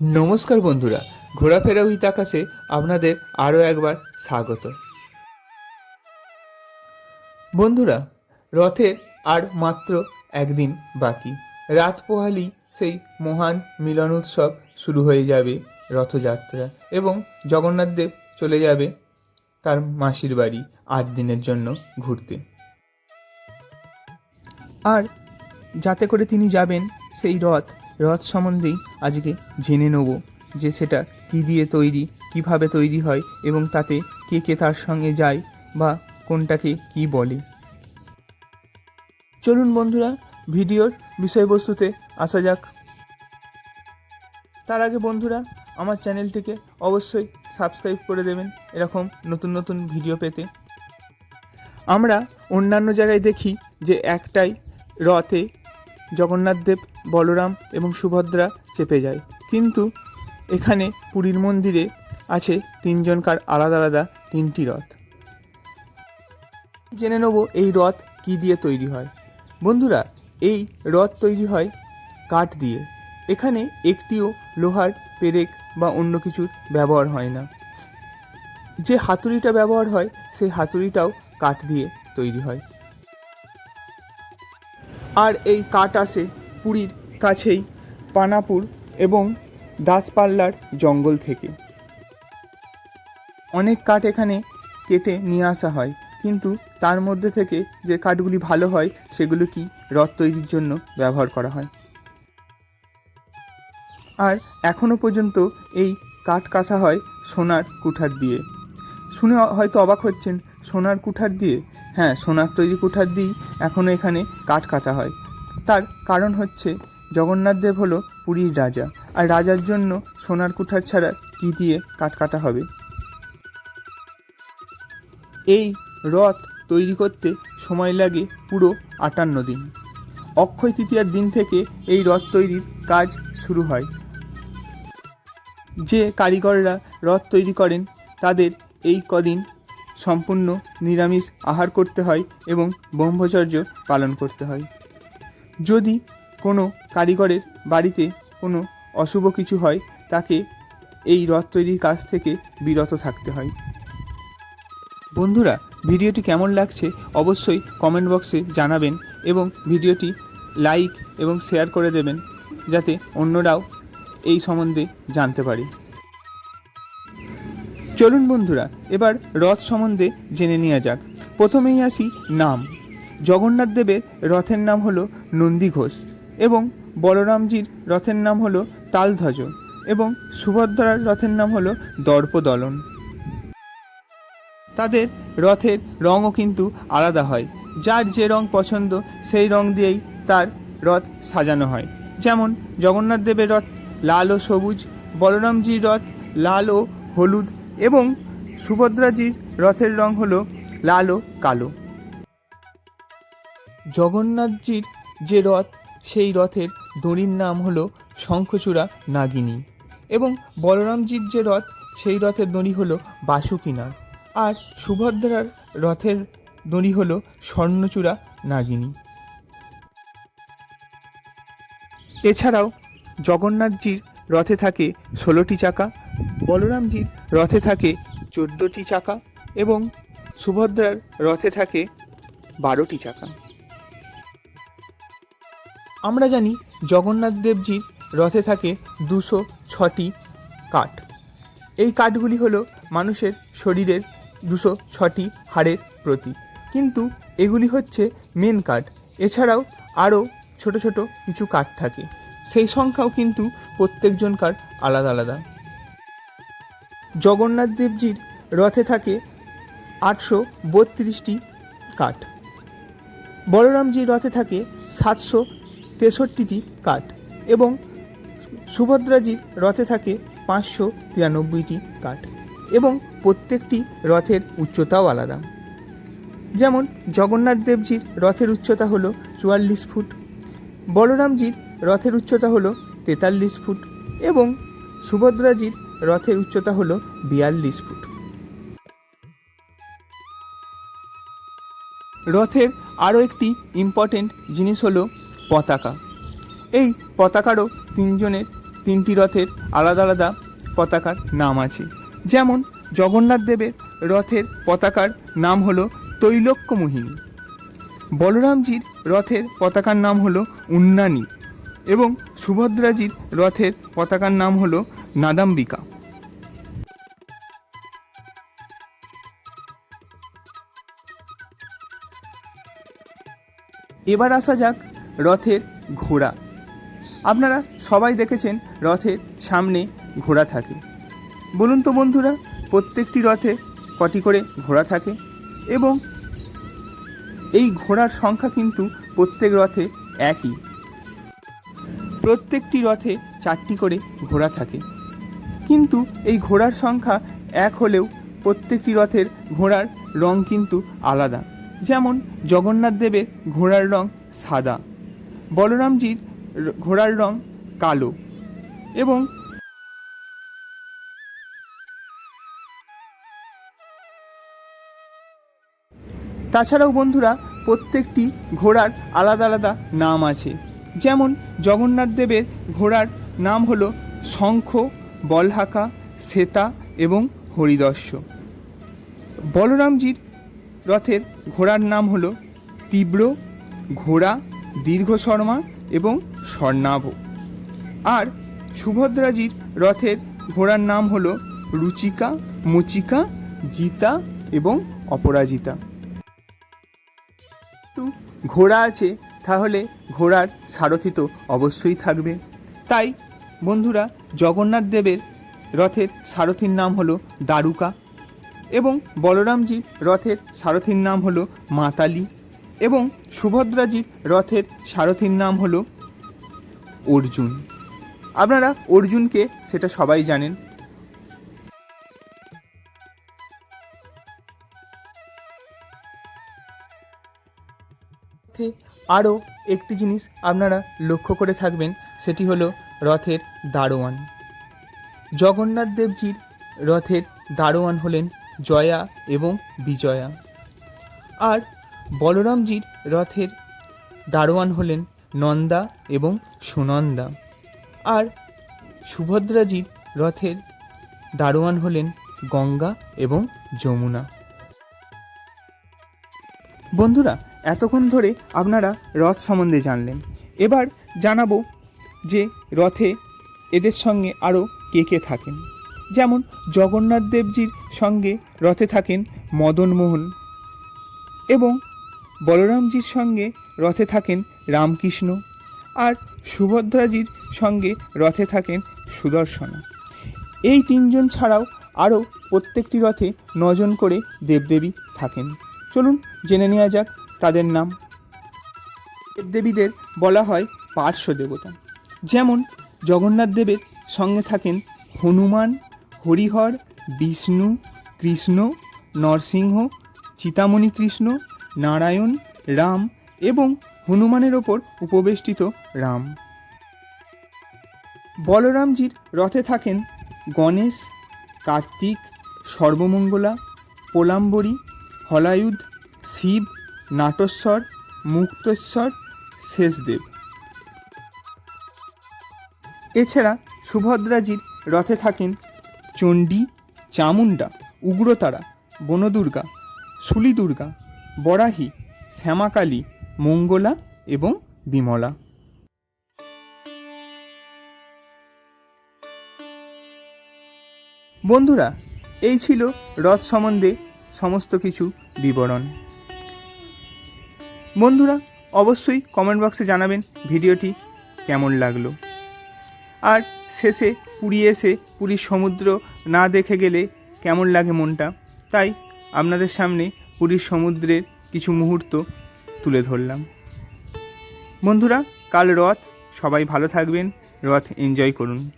নমস্কার বন্ধুরা, ঘোরাফেরা উইথ আকাশে আপনাদের আরও একবার স্বাগত। বন্ধুরা রথের আর মাত্র একদিন বাকি। রাত পোহালি সেই মহান মিলন উৎসব শুরু হয়ে যাবে রথযাত্রা এবং জগন্নাথদেব চলে যাবে তার মাসির বাড়ি আট দিনের জন্য ঘুরতে। আর যাতে করে তিনি যাবেন সেই রথ রথ সম্বন্ধেই আজকে জেনে নেব যে সেটা কী দিয়ে তৈরি, কীভাবে তৈরি হয় এবং তাতে কে কে তার সঙ্গে যায় বা কোনটাকে কি বলে। চলুন বন্ধুরা, ভিডিওর বিষয়বস্তুতে আসা যাক। তার আগে বন্ধুরা, আমার চ্যানেলটিকে অবশ্যই সাবস্ক্রাইব করে দেবেন এরকম নতুন নতুন ভিডিও পেতে। আমরা অন্যান্য জায়গায় দেখি যে একটাই রথে জগন্নাথ দেব, বলরাম এবং সুভদ্রা চেপে যায়। কিন্তু এখানে পুরীর মন্দিরে আছে তিনজনকার আলাদা আলাদা তিনটি রথ। জেনে নেব এই রথ কি দিয়ে তৈরি হয়। বন্ধুরা, এই রথ তৈরি হয় কাঠ দিয়ে। এখানে একটিও লোহার, পেরেক বা অন্য কিছুর ব্যবহার হয় না। যে হাতুড়িটা ব্যবহার হয়, সেই হাতুড়িটাও কাঠ দিয়ে তৈরি হয়। আর এই কাঠ আসে পুরীর কাছেই, পানাপুর এবং দাসপাল্লার জঙ্গল থেকে। অনেক কাঠ এখানে কেটে নিয়ে আসা হয়, কিন্তু তার মধ্যে থেকে যে কাঠগুলি ভালো হয়, সেগুলো কি রথ তৈরির জন্য ব্যবহার করা হয়? আর এখনও পর্যন্ত এই কাঠ কাঁথা হয় সোনার কুঠার দিয়ে। শুনে হয়তো অবাক হচ্ছেন, সোনার কুঠার দিয়ে হ্যাঁ সোনার তৈরি কুঠার দিয়েই এখনও এখানে কাঠ কাটা হয়। তার কারণ হচ্ছে, জগন্নাথ দেব হলো পুরীর রাজা, আর রাজার জন্য সোনার কুঠার ছাড়া কী দিয়ে কাঠ কাটা হবে? এই রথ তৈরি করতে সময় লাগে পুরো আটান্ন দিন। অক্ষয় তৃতীয়ার দিন থেকে এই রথ তৈরির কাজ শুরু হয়। যে কারিগররা রথ তৈরি করেন, তাদের এই কদিন সম্পূর্ণ নিরামিষ আহার করতে হয় এবং ব্রহ্মচর্য পালন করতে হয়। যদি কোনো কারিগরের বাড়িতে কোনো অশুভ কিছু হয়, তাকে এই রথ তৈরির কাজ থেকে বিরত থাকতে হয়। বন্ধুরা, ভিডিওটি কেমন লাগছে অবশ্যই কমেন্ট বক্সে জানাবেন এবং ভিডিওটি লাইক এবং শেয়ার করে দেবেন, যাতে অন্যরাও এই সম্বন্ধে জানতে পারে। চলুন বন্ধুরা, এবার রথ সম্বন্ধে জেনে নেওয়া যাক। প্রথমেই আসি নাম। জগন্নাথ দেবের রথের নাম হলো নন্দী ঘোষ এবং বলরামজির রথের নাম হলো তালধ্বজ এবং সুভদ্রার রথের নাম হলো দর্পদলন। তাদের রথের রঙও কিন্তু আলাদা হয়। যার যে রং পছন্দ, সেই রং দিয়েই তার রথ সাজানো হয়। যেমন জগন্নাথ দেবের রথ লাল ও সবুজ, বলরামজির রথ লাল ও হলুদ এবং সুভদ্রাজির রথের রং হলো লাল ও কালো। জগন্নাথজির যে রথ, সেই রথের দড়ির নাম হলো শঙ্খচূড়া নাগিনী এবং বলরামজির যে রথ, সেই রথের দড়ি হলো বাসুকিনাগ আর সুভদ্রার রথের দড়ি হলো স্বর্ণচূড়া নাগিনী। এছাড়াও জগন্নাথজির রথে থাকে ষোলোটি চাকা বলরামজির রথে থাকে চোদ্দোটি চাকা এবং সুভদ্রার রথে থাকে বারোটি চাকা। আমরা জানি জগন্নাথ দেবজির রথে থাকে দুশো ছটি কাঠ। এই কাঠগুলি হলো মানুষের শরীরের দুশো ছটি হাড়ের প্রতীক। কিন্তু এগুলি হচ্ছে মেন কাঠ। এছাড়াও আরও ছোট ছোট কিছু কাঠ থাকে। সেই সংখ্যাও কিন্তু প্রত্যেকজন প্রত্যেকজনকার আলাদা আলাদা। জগন্নাথ দেবজির রথে থাকে আটশো বত্রিশটি কাঠ। বলরামজির রথে থাকে সাতশো তেষট্টিটি কাঠ এবং সুভদ্রাজির রথে থাকে পাঁচশো তিরানব্বইটি কাঠ এবং প্রত্যেকটি রথের উচ্চতাও আলাদা। যেমন জগন্নাথ দেবজির রথের উচ্চতা হলো চুয়াল্লিশ ফুট, বলরামজির রথের উচ্চতা হলো তেতাল্লিশ ফুট এবং সুভদ্রাজির রথের উচ্চতা হলো বিয়াল্লিশ ফুট। রথের আরও একটি ইম্পর্টেন্ট জিনিস হলো পতাকা। এই পতাকারও তিনজনের তিনটি রথের আলাদা আলাদা পতাকার নাম আছে। যেমন জগন্নাথ দেবের রথের পতাকার নাম হলো তৈলক্যমোহিনী। বলরামজির রথের পতাকার নাম হলো উন্নানী। এবং সুভদ্রাজির রথের পতাকার নাম হলো নাদাম্বিকা। এবার আসা যাক রথের ঘোড়া। আপনারা সবাই দেখেছেন রথের সামনে ঘোড়া থাকে। বলুন তো বন্ধুরা, প্রত্যেকটি রথে কটি করে ঘোড়া থাকে এবং এই ঘোড়ার সংখ্যা কিন্তু প্রত্যেক রথে একই। প্রত্যেকটি রথে চারটি করে ঘোড়া থাকে। কিন্তু এই ঘোড়ার সংখ্যা এক হলেও প্রত্যেকটি রথের ঘোড়ার রং কিন্তু আলাদা। যেমন জগন্নাথ দেবের ঘোড়ার রং সাদা, বলরামজির ঘোড়ার রং কালো এবং তাছাড়াও বন্ধুরা, প্রত্যেকটি ঘোড়ার আলাদা আলাদা নাম আছে। যেমন জগন্নাথ দেবের ঘোড়ার নাম হলো শঙ্খ বলহাকা শ্বেতা এবং হরিদর্শ বলরামজির রথের ঘোড়ার নাম হল তীব্র, ঘোড়া, দীর্ঘ শর্মা এবং স্বর্ণাভ। আর সুভদ্রাজির রথের ঘোড়ার নাম হল রুচিকা, মুচিকা, জিতা এবং অপরাজিতা। ঘোড়া আছে, তাহলে ঘোড়ার সারথি তো অবশ্যই থাকবে। তাই বন্ধুরা, জগন্নাথ দেবের রথের সারথির নাম হলো দারুকা এবং বলরামজির রথের সারথির নাম হলো মাতালি এবং সুভদ্রাজির রথের সারথির নাম হলো অর্জুন। আপনারা অর্জুনকে সেটা সবাই জানেন। আরও একটি জিনিস আপনারা লক্ষ্য করে থাকবেন, সেটি হলো রথের দারোয়ান। জগন্নাথ দেবজির রথের দারোয়ান হলেন জয়া এবং বিজয়া। আর বলরামজির রথের দারোয়ান হলেন নন্দা এবং সুনন্দা। আর সুভদ্রাজির রথের দারোয়ান হলেন গঙ্গা এবং যমুনা। বন্ধুরা, এতক্ষণ ধরে আপনারা রথ সম্বন্ধে জানলেন। এবার জানাব যে রথে এদের সঙ্গে আরও কে কে থাকেন। যেমন জগন্নাথ দেবজির সঙ্গে রথে থাকেন মদনমোহন এবং বলরামজির সঙ্গে রথে থাকেন রামকৃষ্ণ আর সুভদ্রাজির সঙ্গে রথে থাকেন সুদর্শনা। এই তিনজন ছাড়াও আরও প্রত্যেকটি রথে নজন করে দেবদেবী থাকেন। চলুন জেনে নেওয়া যাক তাদের নাম। দেবদেবীদের বলা হয় পার্শ্ব দেবতা যেমন জগন্নাথ দেবের সঙ্গে থাকেন হনুমান, হরিহর, বিষ্ণু, কৃষ্ণ, নরসিংহ, চিতামণি কৃষ্ণ, নারায়ণ, রাম এবং হনুমানের ওপর উপবেষ্টিত রাম। বলরামজির রথে থাকেন গণেশ, কার্তিক, সর্বমঙ্গলা, পোলাম্বরী, হলায়ুধ, শিব, নাটেশ্বর, মুক্তেশ্বর, শেষদেব। এছাড়া সুভদ্রাজির রথে থাকেন চণ্ডী, চামুণ্ডা, উগ্রতারা, বনদুর্গা শুলি দুর্গা বরাহি, শ্যামাকালী, মঙ্গলা এবং বিমলা। বন্ধুরা, এই ছিল রথ সম্বন্ধে সমস্ত কিছু বিবরণ। বন্ধুরা, অবশ্যই কমেন্ট বক্সে জানাবেন ভিডিওটি কেমন লাগল। আর শেষে পুরী এসে পুরীর সমুদ্র না দেখে গেলে কেমন লাগে মনটা? তাই আপনাদের সামনে পুরীর সমুদ্রের কিছু মুহূর্ত তুলে ধরলাম। বন্ধুরা, কাল রথ, সবাই ভালো থাকবেন, রথ এনজয় করুন।